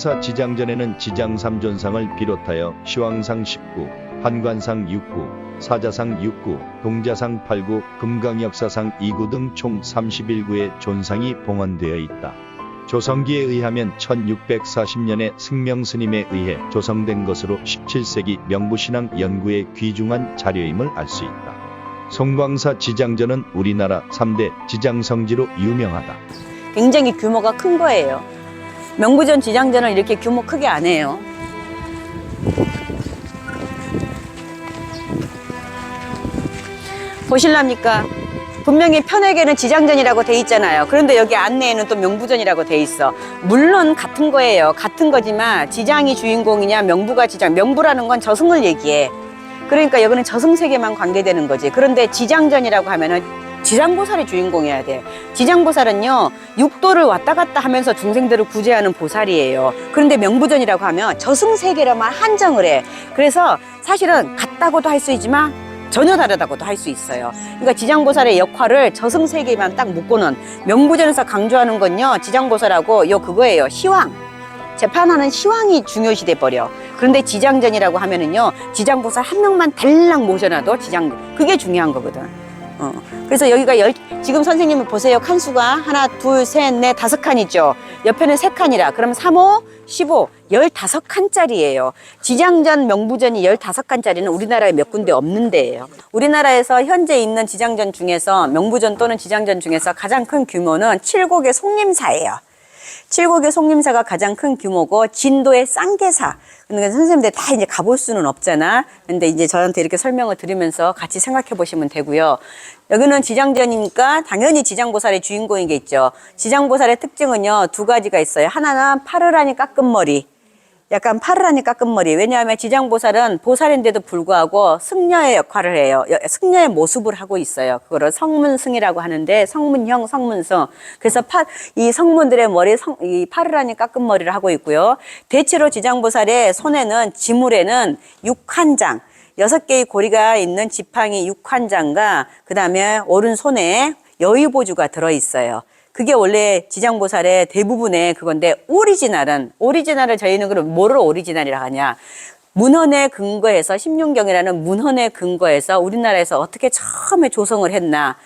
송광사 지장전에는 지장삼존상을 비롯하여 시황상 19, 판관상 6구, 사자상 6구, 동자상 8구, 금강역사상 2구 등 총 31구의 존상이 봉헌되어 있다. 조성기에 의하면 1640년에 승명스님에 의해 조성된 것으로 17세기 명부신앙 연구에 귀중한 자료임을 알 수 있다. 송광사 지장전은 우리나라 3대 지장성지로 유명하다. 굉장히 규모가 큰 거예요. 명부전 지장전을 이렇게 규모 크게 안 해요. 보실랍니까? 분명히 편에게는 지장전이라고 돼 있잖아요. 그런데 여기 안내에는 또 명부전이라고 돼 있어. 물론 같은 거예요. 같은 거지만 지장이 주인공이냐 명부가 지장. 명부라는 건 저승을 얘기해. 그러니까 여기는 저승 세계만 관계되는 거지. 그런데 지장전이라고 하면은 지장보살이 주인공이어야 돼. 지장보살은요, 육도를 왔다 갔다 하면서 중생들을 구제하는 보살이에요. 그런데 명부전이라고 하면 저승세계로만 한정을 해. 그래서 사실은 같다고도 할 수 있지만 전혀 다르다고도 할 수 있어요. 그러니까 지장보살의 역할을 저승세계만 딱 묶고는 명부전에서 강조하는 건요, 지장보살하고 요 그거예요. 시황. 재판하는 시황이 중요시 돼 버려. 그런데 지장전이라고 하면은요, 지장보살 한 명만 달랑 모셔놔도 지장, 그게 중요한 거거든. 어. 그래서 여기가 열, 지금 선생님을 보세요. 칸수가 하나, 둘, 셋, 넷, 다섯 칸이죠. 옆에는 세 칸이라. 그럼 3호, 15, 15칸짜리예요. 지장전, 명부전이 15칸짜리는 우리나라에 몇 군데 없는 데예요. 우리나라에서 현재 있는 지장전 중에서 명부전 또는 지장전 중에서 가장 큰 규모는 칠곡의 송림사예요. 칠곡의 송림사가 가장 큰 규모고 진도의 쌍계사. 그러니까 선생님들 다 이제 가볼 수는 없잖아. 근데 이제 저한테 이렇게 설명을 드리면서 같이 생각해 보시면 되고요. 여기는 지장전이니까 당연히 지장보살의 주인공인 게 있죠. 지장보살의 특징은요 두 가지가 있어요. 하나는 파르라니 깎은 머리. 약간 파르라니 깎은 머리. 왜냐하면 지장보살은 보살인데도 불구하고 승려의 역할을 해요. 여- 승려의 모습을 하고 있어요. 그거를 성문승이라고 하는데 성문형, 성문승. 그래서 파, 이 성문들의 머리, 성, 이 파르라니 깎은 머리를 하고 있고요. 대체로 지장보살의 손에는 지물에는 육한장. 여섯 개의 고리가 있는 지팡이 육한장과 그 다음에 오른손에 여의보주가 들어있어요. 그게 원래 지장보살의 대부분의 그건데 오리지널은 오리지널을 저희는 그럼 뭐를 오리지널이라 하냐 문헌에 근거해서 십륜경이라는 문헌에 근거해서 우리나라에서 어떻게 처음에 조성을 했나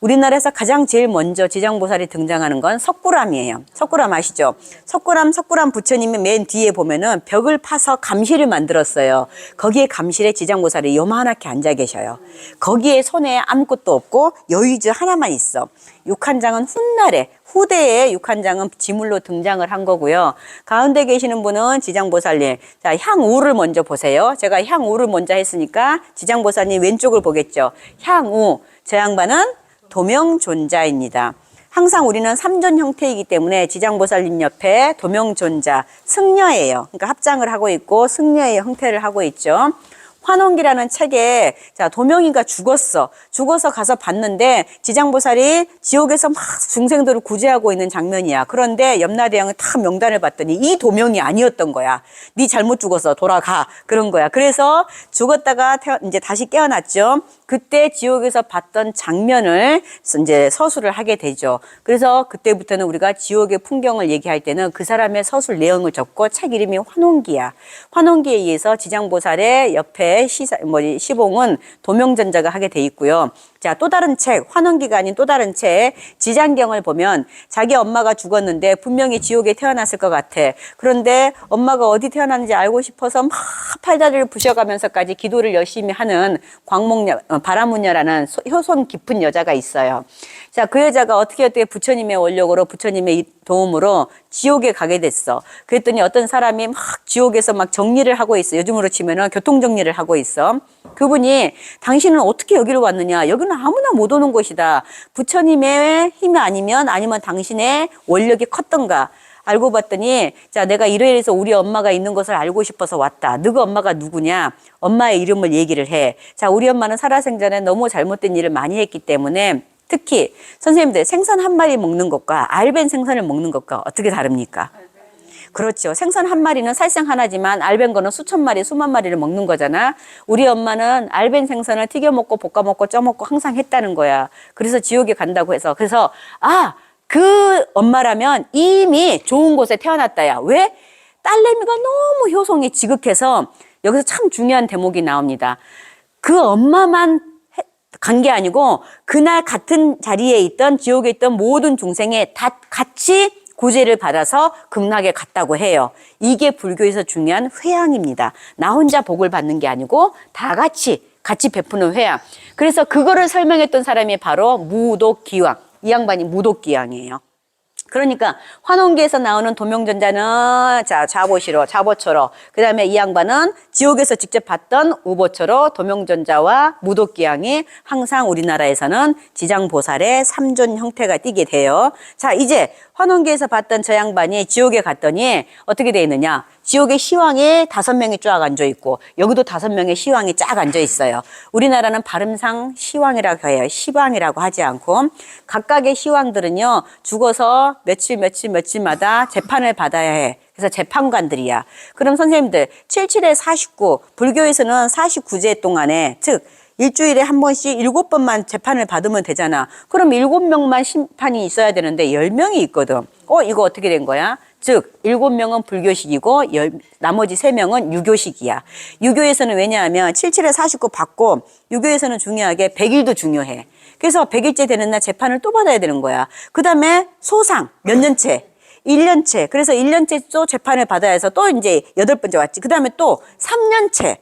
우리나라에서 가장 제일 먼저 지장보살이 등장하는 건 석굴암이에요. 석굴암 아시죠? 석굴암, 석굴암 부처님이 맨 뒤에 보면은 벽을 파서 감실을 만들었어요. 거기에 감실에 지장보살이 요만하게 앉아 계셔요. 거기에 손에 아무것도 없고 여의주 하나만 있어. 육한장은 훗날에 후대에 육한장은 지물로 등장을 한 거고요. 가운데 계시는 분은 지장보살님. 자, 향우를 먼저 보세요. 제가 향우를 먼저 했으니까 지장보살님 왼쪽을 보겠죠. 향우. 저 양반은 도명존자입니다. 항상 우리는 삼존 형태이기 때문에 지장보살님 옆에 도명존자, 승려예요. 그러니까 합장을 하고 있고 승려의 형태를 하고 있죠. 환원기라는 책에 자 도명이가 죽었어 죽어서 가서 봤는데 지장보살이 지옥에서 막 중생들을 구제하고 있는 장면이야 그런데 염라대왕은 다 명단을 봤더니 이 도명이 아니었던 거야 네 잘못 죽어서 돌아가 그런 거야 그래서 죽었다가 태어, 이제 다시 깨어났죠 그때 지옥에서 봤던 장면을 이제 서술을 하게 되죠 그래서 그때부터는 우리가 지옥의 풍경을 얘기할 때는 그 사람의 서술 내용을 적고 책 이름이 환원기야 환원기에 의해서 지장보살의 옆에 시사, 뭐, 시봉은 도명전자가 하게 돼 있고요. 자, 또 다른 책, 환원기가 아닌 또 다른 책, 지장경을 보면 자기 엄마가 죽었는데 분명히 지옥에 태어났을 것 같아. 그런데 엄마가 어디 태어났는지 알고 싶어서 막 팔다리를 부셔가면서까지 기도를 열심히 하는 광목녀, 어, 바라무녀라는 소- 효손 깊은 여자가 있어요. 자, 그 여자가 어떻게 어떻게 부처님의 원력으로 부처님의 이 도움으로 지옥에 가게 됐어. 그랬더니 어떤 사람이 막 지옥에서 막 정리를 하고 있어. 요즘으로 치면은 교통 정리를 하고 있어. 그분이 당신은 어떻게 여기로 왔느냐? 여기는 아무나 못 오는 곳이다. 부처님의 힘이 아니면 아니면 당신의 원력이 컸던가. 알고 봤더니 자 내가 이래서 우리 엄마가 있는 것을 알고 싶어서 왔다. 너가 엄마가 누구냐? 엄마의 이름을 얘기를 해. 자 우리 엄마는 살아생전에 너무 잘못된 일을 많이 했기 때문에 특히 선생님들 생선 한 마리 먹는 것과 알벤 생선을 먹는 것과 어떻게 다릅니까? 그렇죠. 생선 한 마리는 살생 하나지만 알벤 거는 수천 마리, 수만 마리를 먹는 거잖아. 우리 엄마는 알벤 생선을 튀겨 먹고 볶아 먹고 쪄 먹고 항상 했다는 거야. 그래서 지옥에 간다고 해서 그래서 아, 그 엄마라면 이미 좋은 곳에 태어났다야. 왜? 딸내미가 너무 효성이 지극해서 여기서 참 중요한 대목이 나옵니다. 그 엄마만 간 게 아니고 그날 같은 자리에 있던 지옥에 있던 모든 중생에 다 같이 구제를 받아서 극락에 갔다고 해요. 이게 불교에서 중요한 회양입니다. 나 혼자 복을 받는 게 아니고 다 같이 같이 베푸는 회양. 그래서 그거를 설명했던 사람이 바로 무독기왕. 이 양반이 무독기왕이에요. 그러니까 환원기에서 나오는 도명전자는 자 자보시로 자보처로 그다음에 이 양반은 지옥에서 직접 봤던 우보처로 도명전자와 무도기양이 항상 우리나라에서는 지장보살의 삼존 형태가 띠게 돼요. 자 이제 환원기에서 봤던 저 양반이 지옥에 갔더니 어떻게 돼 있느냐? 지옥에 시왕이 다섯 명이 쫙 앉아 있고 여기도 다섯 명의 시왕이 쫙 앉아 있어요. 우리나라는 발음상 시왕이라고 해요. 시왕이라고 하지 않고 각각의 시왕들은요 죽어서 며칠 며칠 며칠마다 재판을 받아야 해. 그래서 재판관들이야. 그럼 선생님들 77에 49 불교에서는 49제 동안에 즉 일주일에 한 번씩 일곱 번만 재판을 받으면 되잖아. 그럼 일곱 명만 심판이 있어야 되는데 열 명이 있거든. 어, 이거 어떻게 된 거야? 즉, 일곱 명은 불교식이고, 열, 나머지 세 명은 유교식이야. 유교에서는 왜냐하면 77에 49 받고, 유교에서는 중요하게 100일도 중요해. 그래서 100일째 되는 날 재판을 또 받아야 되는 거야. 그 다음에 소상, 몇 년째? 1년째. 그래서 1년째 또 재판을 받아야 해서 또 이제 여덟 번째 왔지. 그 다음에 또 3년째.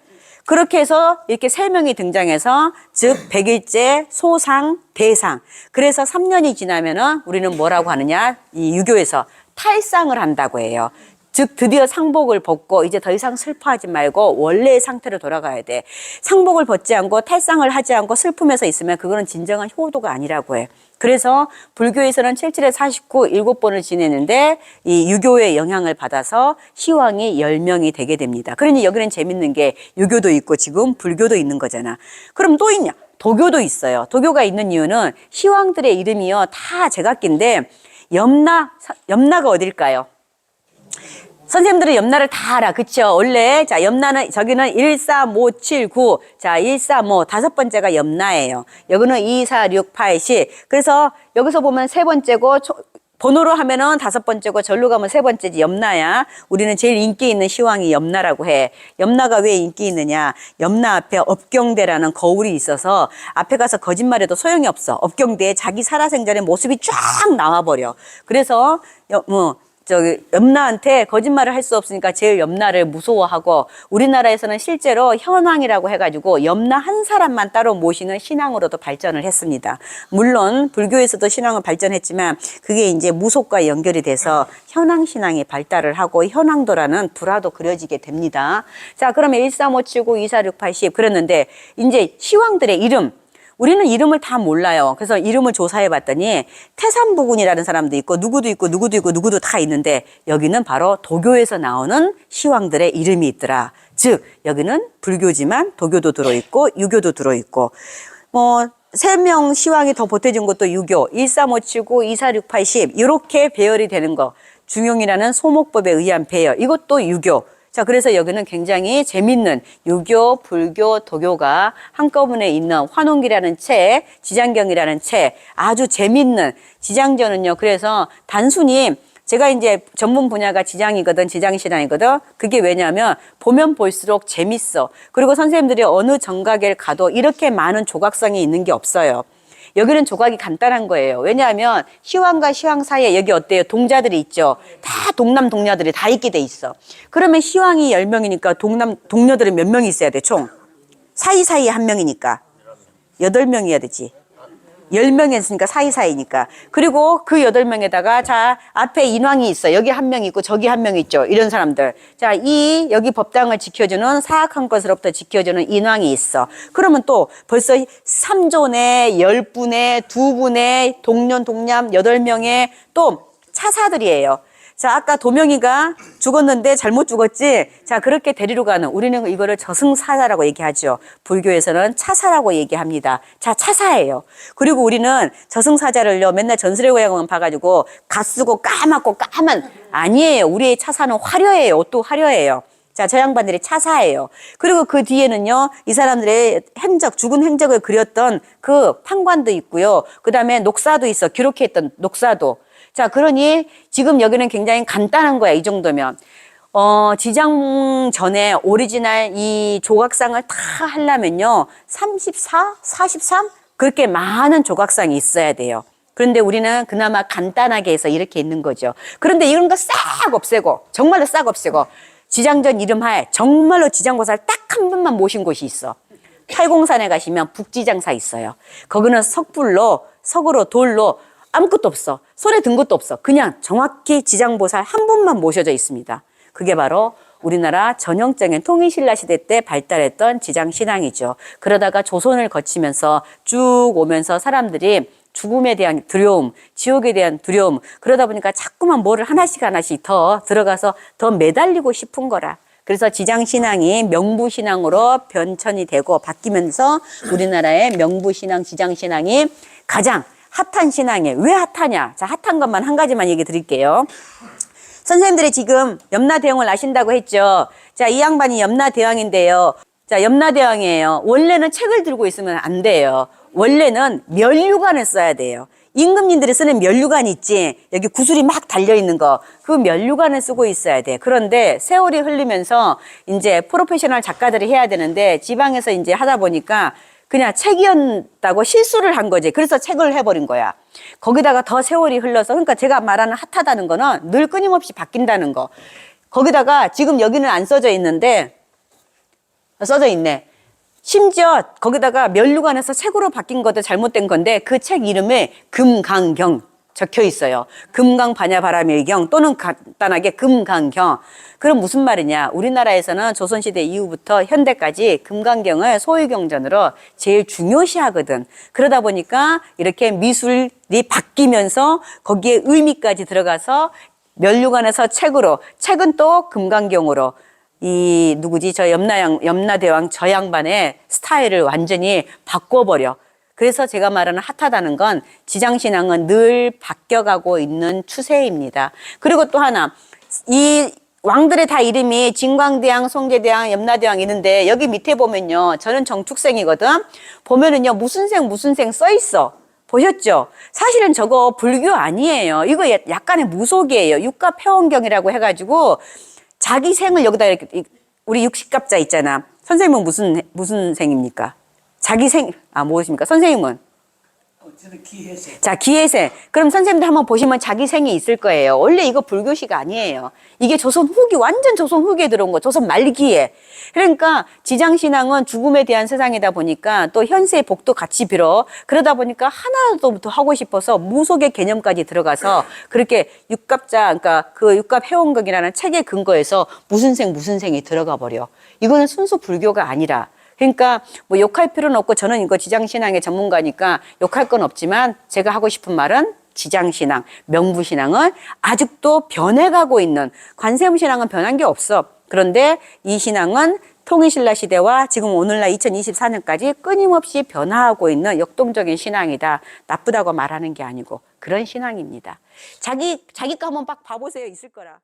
그렇게 해서 이렇게 세 명이 등장해서 즉 100일째 소상 대상. 그래서 3년이 지나면은 우리는 뭐라고 하느냐? 이 유교에서 탈상을 한다고 해요. 즉 드디어 상복을 벗고 이제 더 이상 슬퍼하지 말고 원래의 상태로 돌아가야 돼. 상복을 벗지 않고 탈상을 하지 않고 슬픔에서 있으면 그거는 진정한 효도가 아니라고 해. 그래서 불교에서는 77에 49 7번을 지내는데 이 유교의 영향을 받아서 시왕이 10명이 되게 됩니다. 그러니 여기는 재밌는 게 유교도 있고 지금 불교도 있는 거잖아. 그럼 또 있냐? 도교도 있어요. 도교가 있는 이유는 시왕들의 이름이요. 다 제각기인데 염라, 염라가 어딜까요? 선생님들은 염라를 다 알아. 그쵸? 원래, 자, 염라는, 저기는 1, 4, 5, 7, 9. 자, 1, 4, 5. 다섯 번째가 염라예요. 여기는 2, 4, 6, 8, 10. 그래서 여기서 보면 세 번째고, 초- 번호로 하면은 다섯 번째고, 절로 가면 세 번째지, 염라야. 우리는 제일 인기 있는 시왕이 염라라고 해. 염라가 왜 인기 있느냐? 염라 앞에 업경대라는 거울이 있어서 앞에 가서 거짓말해도 소용이 없어. 업경대에 자기 살아생전의 모습이 쫙 나와 버려. 그래서, 여- 뭐, 저기 염라한테 거짓말을 할 수 없으니까 제일 염라를 무서워하고 우리나라에서는 실제로 현황이라고 해가지고 염라 한 사람만 따로 모시는 신앙으로도 발전을 했습니다. 물론 불교에서도 신앙을 발전했지만 그게 이제 무속과 연결이 돼서 현황 신앙이 발달을 하고 현황도라는 불화도 그려지게 됩니다. 자, 그러면 13579 2468 그랬는데 이제 시왕들의 이름 우리는 이름을 다 몰라요. 그래서 이름을 조사해 봤더니 태산부군이라는 사람도 있고 누구도 있고 누구도 있고 누구도 다 있는데 여기는 바로 도교에서 나오는 시왕들의 이름이 있더라. 즉 여기는 불교지만 도교도 들어있고 유교도 들어있고 뭐 세명 시왕이 더 보태진 것도 유교 13579 24680 이렇게 배열이 되는 거 중용이라는 소목법에 의한 배열 이것도 유교 자, 그래서 여기는 굉장히 재밌는 유교, 불교, 도교가 한꺼번에 있는 환웅기라는 책, 지장경이라는 책, 아주 재밌는 지장전은요. 그래서 단순히 제가 이제 전문 분야가 지장이거든, 지장신앙이거든. 그게 왜냐하면 보면 볼수록 재밌어. 그리고 선생님들이 어느 정각에 가도 이렇게 많은 조각성이 있는 게 없어요. 여기는 조각이 간단한 거예요. 왜냐하면 시황과 시황 사이에 여기 어때요? 동자들이 있죠. 다 동남 동녀들이 다 있게 돼 있어. 그러면 시황이 10명이니까 동남 동녀들은 몇 명이 있어야 돼, 총? 사이사이에 한 명이니까. 여덟 명이어야 되지. 열 명이 있으니까 사이사이니까. 그리고 그 여덟 명에다가 자, 앞에 인왕이 있어. 여기 한 명 있고 저기 한 명 있죠. 이런 사람들. 자, 이 여기 법당을 지켜주는 사악한 것으로부터 지켜주는 인왕이 있어. 그러면 또 벌써 삼존의열분의두분의 동년 동남 여덟 명의 또 차사들이에요. 자, 아까 도명이가 죽었는데 잘못 죽었지? 자, 그렇게 데리러 가는, 우리는 이거를 저승사자라고 얘기하죠. 불교에서는 차사라고 얘기합니다. 자, 차사예요. 그리고 우리는 저승사자를요, 맨날 전설의 고향만 봐가지고, 가 쓰고 까맣고 까만, 아니에요. 우리의 차사는 화려해요. 옷도 화려해요. 자, 저 양반들이 차사예요. 그리고 그 뒤에는요, 이 사람들의 행적, 죽은 행적을 그렸던 그 판관도 있고요. 그 다음에 녹사도 있어. 기록했던 녹사도. 자, 그러니 지금 여기는 굉장히 간단한 거야, 이 정도면. 어, 지장 전에 오리지널 이 조각상을 다 하려면요. 34, 43? 그렇게 많은 조각상이 있어야 돼요. 그런데 우리는 그나마 간단하게 해서 이렇게 있는 거죠. 그런데 이런 거 싹 없애고, 정말로 싹 없애고, 지장전 이름하에 정말로 지장보살 딱한 분만 모신 곳이 있어. 팔공산에 가시면 북지장사 있어요. 거기는 석불로, 석으로, 돌로 아무것도 없어. 손에 든 것도 없어. 그냥 정확히 지장보살 한 분만 모셔져 있습니다. 그게 바로 우리나라 전형적인 통일신라 시대 때 발달했던 지장신앙이죠. 그러다가 조선을 거치면서 쭉 오면서 사람들이 죽음에 대한 두려움, 지옥에 대한 두려움, 그러다 보니까 자꾸만 뭐를 하나씩 하나씩 더 들어가서 더 매달리고 싶은 거라. 그래서 지장신앙이 명부신앙으로 변천이 되고 바뀌면서 우리나라의 명부신앙, 지장신앙이 가장 핫한 신앙이에요. 왜 핫하냐? 자, 핫한 것만 한 가지만 얘기 드릴게요. 선생님들이 지금 염라대왕을 아신다고 했죠. 자, 이 양반이 염라대왕인데요. 자, 염라대왕이에요. 원래는 책을 들고 있으면 안 돼요. 원래는 면류관을 써야 돼요. 임금님들이 쓰는 면류관 있지. 여기 구슬이 막 달려 있는 거. 그 면류관을 쓰고 있어야 돼. 그런데 세월이 흐르면서 이제 프로페셔널 작가들이 해야 되는데 지방에서 이제 하다 보니까 그냥 책이었다고 실수를 한 거지. 그래서 책을 해버린 거야. 거기다가 더 세월이 흘러서 그러니까 제가 말하는 핫하다는 거는 늘 끊임없이 바뀐다는 거. 거기다가 지금 여기는 안 써져 있는데 써져 있네. 심지어 거기다가 면류관에서 책으로 바뀐 것도 잘못된 건데 그 책 이름에 금강경 적혀 있어요. 금강 반야 바람의 경 또는 간단하게 금강경. 그럼 무슨 말이냐? 우리나라에서는 조선시대 이후부터 현대까지 금강경을 소유경전으로 제일 중요시하거든. 그러다 보니까 이렇게 미술이 바뀌면서 거기에 의미까지 들어가서 면류관에서 책으로, 책은 또 금강경으로 이 누구지 저 염라양 염라대왕 저 양반의 스타일을 완전히 바꿔버려. 그래서 제가 말하는 핫하다는 건 지장신앙은 늘 바뀌어가고 있는 추세입니다. 그리고 또 하나 이 왕들의 다 이름이 진광대왕, 송계대왕, 염라대왕 있는데 여기 밑에 보면요 저는 정축생이거든. 보면은요 무슨 생 무슨 생 써 있어. 보셨죠? 사실은 저거 불교 아니에요. 이거 약간의 무속이에요. 육가패원경이라고 해가지고 자기 생을 여기다 이렇게 이- 우리 육식갑자 있잖아. 선생님은 무슨 무슨 생입니까? 자기 생, 아, 무엇입니까? 선생님은? 기회세. 자, 기회생. 그럼 선생님들 한번 보시면 자기 생이 있을 거예요. 원래 이거 불교식 아니에요. 이게 조선 후기, 완전 조선 후기에 들어온 거, 조선 말기에. 그러니까 지장신앙은 죽음에 대한 세상이다 보니까 또 현세의 복도 같이 빌어. 그러다 보니까 하나도 더 하고 싶어서 무속의 개념까지 들어가서 그렇게 육갑자, 그러니까 그 육갑 회원극이라는 책의 근거에서 무슨 생, 무슨 생이 들어가 버려. 이거는 순수 불교가 아니라 그러니까 뭐 욕할 필요는 없고 저는 이거 지장신앙의 전문가니까 욕할 건 없지만 제가 하고 싶은 말은 지장신앙, 명부신앙은 아직도 변해가고 있는 관세음신앙은 변한 게 없어. 그런데 이 신앙은 통일신라 시대와 지금 오늘날 2024년까지 끊임없이 변화하고 있는 역동적인 신앙이다. 나쁘다고 말하는 게 아니고 그런 신앙입니다. 자기 자기 거 한번 막 봐보세요. 있을 거라.